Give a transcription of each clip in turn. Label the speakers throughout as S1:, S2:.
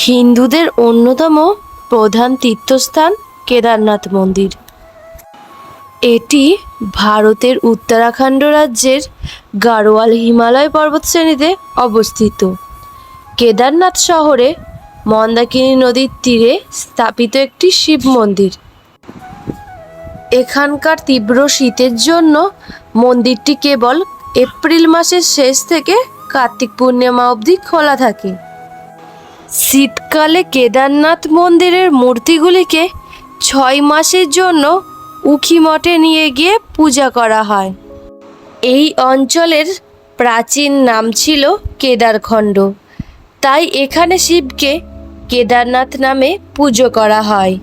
S1: হিন্দুদের অন্যতম প্রধান তীর্থস্থান কেদারনাথ মন্দির। এটি ভারতের উত্তরাখণ্ড রাজ্যের গাড়োয়াল হিমালয় পর্বতশ্রেণীতে অবস্থিত। কেদারনাথ শহরে মন্দাকিনী নদীর তীরে স্থাপিত একটি শিব মন্দির। এখানকার তীব্র শীতের জন্য মন্দিরটি কেবল এপ্রিল মাসের শেষ থেকে কার্তিক পূর্ণিমা অবধি খোলা থাকে। শীতকালে কেদারনাথ মন্দিরের মূর্তিগুলিকে ছয় মাসের জন্য উখিমঠে নিয়ে গিয়ে পূজা করা হয়। এই অঞ্চলের প্রাচীন নাম ছিল কেদারখণ্ড। তাই এখানে শিবকে কেদারনাথ নামে পুজো করা হয়।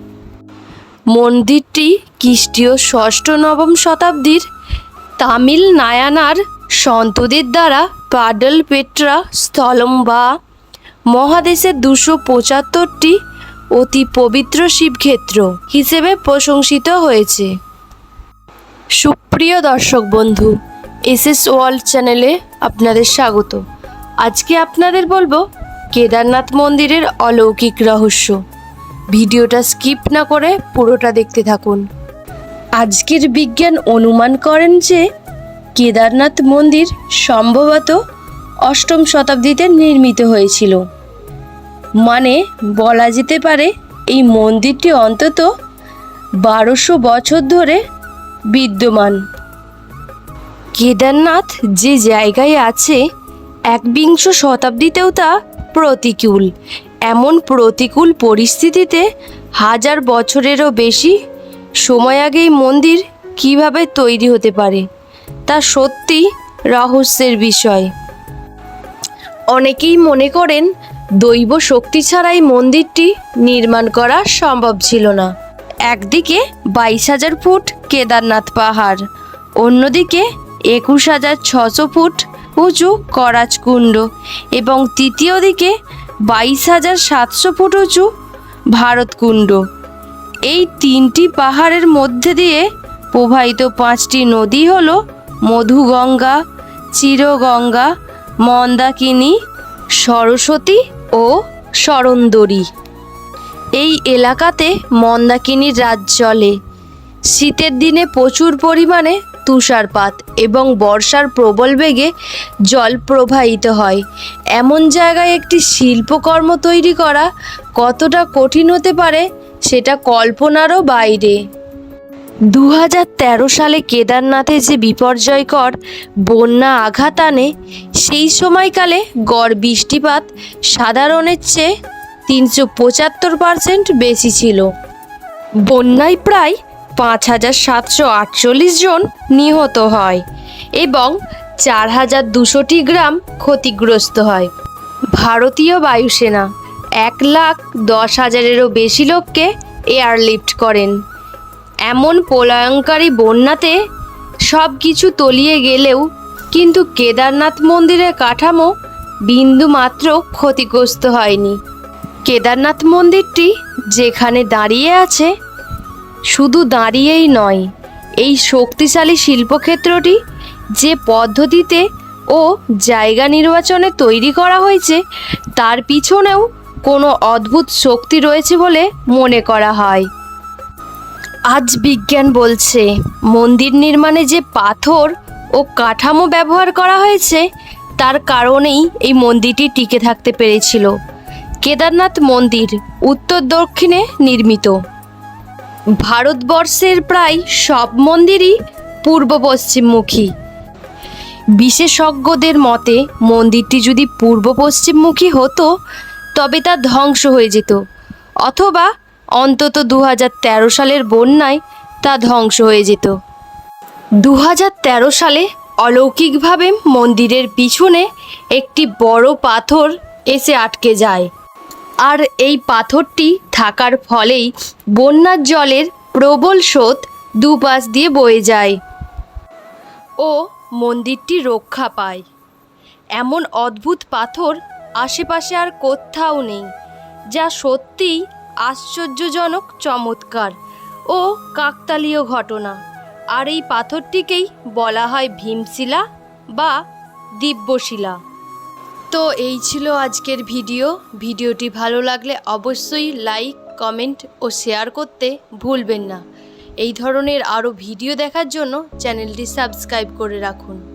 S1: মন্দিরটি খ্রিস্টীয় ষষ্ঠ নবম শতাব্দীর তামিল নায়ানার সন্তদের দ্বারা পাডল পেট্রা স্থলম বা মহাদেশের দুশো পঁচাত্তরটি অতি পবিত্র শিবক্ষেত্র হিসেবে প্রশংসিত হয়েছে। সুপ্রিয় দর্শক বন্ধু, এসএস ওয়ার্ল্ড চ্যানেলে আপনাদের স্বাগত। আজকে আপনাদের বলব কেদারনাথ মন্দিরের অলৌকিক রহস্য। ভিডিওটা স্কিপ না করে পুরোটা দেখতে থাকুন। আজকের বিজ্ঞান অনুমান করেন যে কেদারনাথ মন্দির সম্ভবত অষ্টম শতাব্দীতে নির্মিত হয়েছিল। মানে বলা যেতে পারে এই মন্দিরটি অন্তত বারোশো বছর ধরে বিদ্যমান। কেদারনাথ যে জায়গায় আছে, একবিংশ শতাব্দীতেও তা প্রতিকূল। এমন প্রতিকূল পরিস্থিতিতে হাজার বছরেরও বেশি সময় আগে এই মন্দির কীভাবে তৈরি হতে পারে, তা সত্যি রহস্যের বিষয়। অনেকেই মনে করেন দৈব শক্তি ছাড়া এই মন্দিরটি নির্মাণ করা সম্ভব ছিল না। একদিকে বাইশ হাজার ফুট কেদারনাথ পাহাড়, অন্যদিকে একুশ হাজার ছশো ফুট উঁচু করাচকুণ্ড এবং তৃতীয় দিকে বাইশ হাজার সাতশো ফুট উঁচু ভারতকুণ্ড এই তিনটি পাহাড়ের মধ্যে দিয়ে প্রবাহিত পাঁচটি নদী হল মধুগঙ্গা, চিরগঙ্গা, মন্দাকিনী, সরস্বতী ও সরন্দরী এই এলাকাতে মন্দাকিনীর রাজ চলে শীতের দিনে প্রচুর পরিমাণে তুষারপাত এবং বর্ষার প্রবল বেগে জল প্রবাহিত হয়। এমন জায়গায় একটি শিল্পকর্ম তৈরি করা কতটা কঠিন হতে পারে, সেটা কল্পনারও বাইরে। দু সালে কেদারনাথে যে বিপর্যয়কর বন্যা আঘাত আনে, সেই সময়কালে গড় বৃষ্টিপাত সাধারণের চেয়ে তিনশো পঁচাত্তর পার্সেন্ট বেশি ছিল। বন্যায় প্রায় পাঁচ হাজার সাতশো আটচল্লিশ জন নিহত হয় এবং চার হাজার দুশোটি গ্রাম ক্ষতিগ্রস্ত হয়। ভারতীয় বায়ুসেনা এক লাখ দশ হাজারেরও বেশি লোককে এয়ারলিফট করেন। এমন প্রলয়ঙ্কারী বন্যাতে সব কিছু তলিয়ে গেলেও কিন্তু কেদারনাথ মন্দিরের কাঠামো বিন্দু মাত্র ক্ষতিগ্রস্ত হয়নি। কেদারনাথ মন্দিরটি যেখানে দাঁড়িয়ে আছে, শুধু দাঁড়িয়েই নয়, এই শক্তিশালী শিল্পক্ষেত্রটি যে পদ্ধতিতে ও জায়গা নির্বাচনে তৈরি করা হয়েছে, তার পিছনেও কোনো অদ্ভুত শক্তি রয়েছে বলে মনে করা হয়। আজ বিজ্ঞান বলছে, মন্দির নির্মাণে যে পাথর ও কাঠামো ব্যবহার করা হয়েছে, তার কারণেই এই মন্দিরটি টিকে থাকতে পেরেছিল। কেদারনাথ মন্দির উত্তর দক্ষিণে নির্মিত। ভারতবর্ষের প্রায় সব মন্দিরই পূর্ব পশ্চিমমুখী। বিশেষজ্ঞদের মতে, মন্দিরটি যদি পূর্ব পশ্চিমমুখী হতো, তবে তা ধ্বংস হয়ে যেত, অথবা অন্তত দু সালের বন্যায় তা ধ্বংস হয়ে যেত। দু সালে অলৌকিকভাবে মন্দিরের পিছনে একটি বড় পাথর এসে আটকে যায়। আর এই পাথরটি থাকার ফলেই বন্যার জলের প্রবল স্রোত দুপাশ দিয়ে বয়ে যায় ও মন্দিরটি রক্ষা পায়। এমন অদ্ভুত পাথর আশেপাশে আর কোথাও নেই, যা সত্যিই আশ্চর্যজনক, চমৎকার ও কাকতালীয় ঘটনা। আর এই পাথরটিকেই বলা হয় ভীমশিলা বা দিব্যশিলা। তো এই ছিল আজকের ভিডিও। ভিডিওটি ভালো লাগলে অবশ্যই লাইক, কমেন্ট ও শেয়ার করতে ভুলবেন না। এই ধরনের আরও ভিডিও দেখার জন্য চ্যানেলটি সাবস্ক্রাইব করে রাখুন।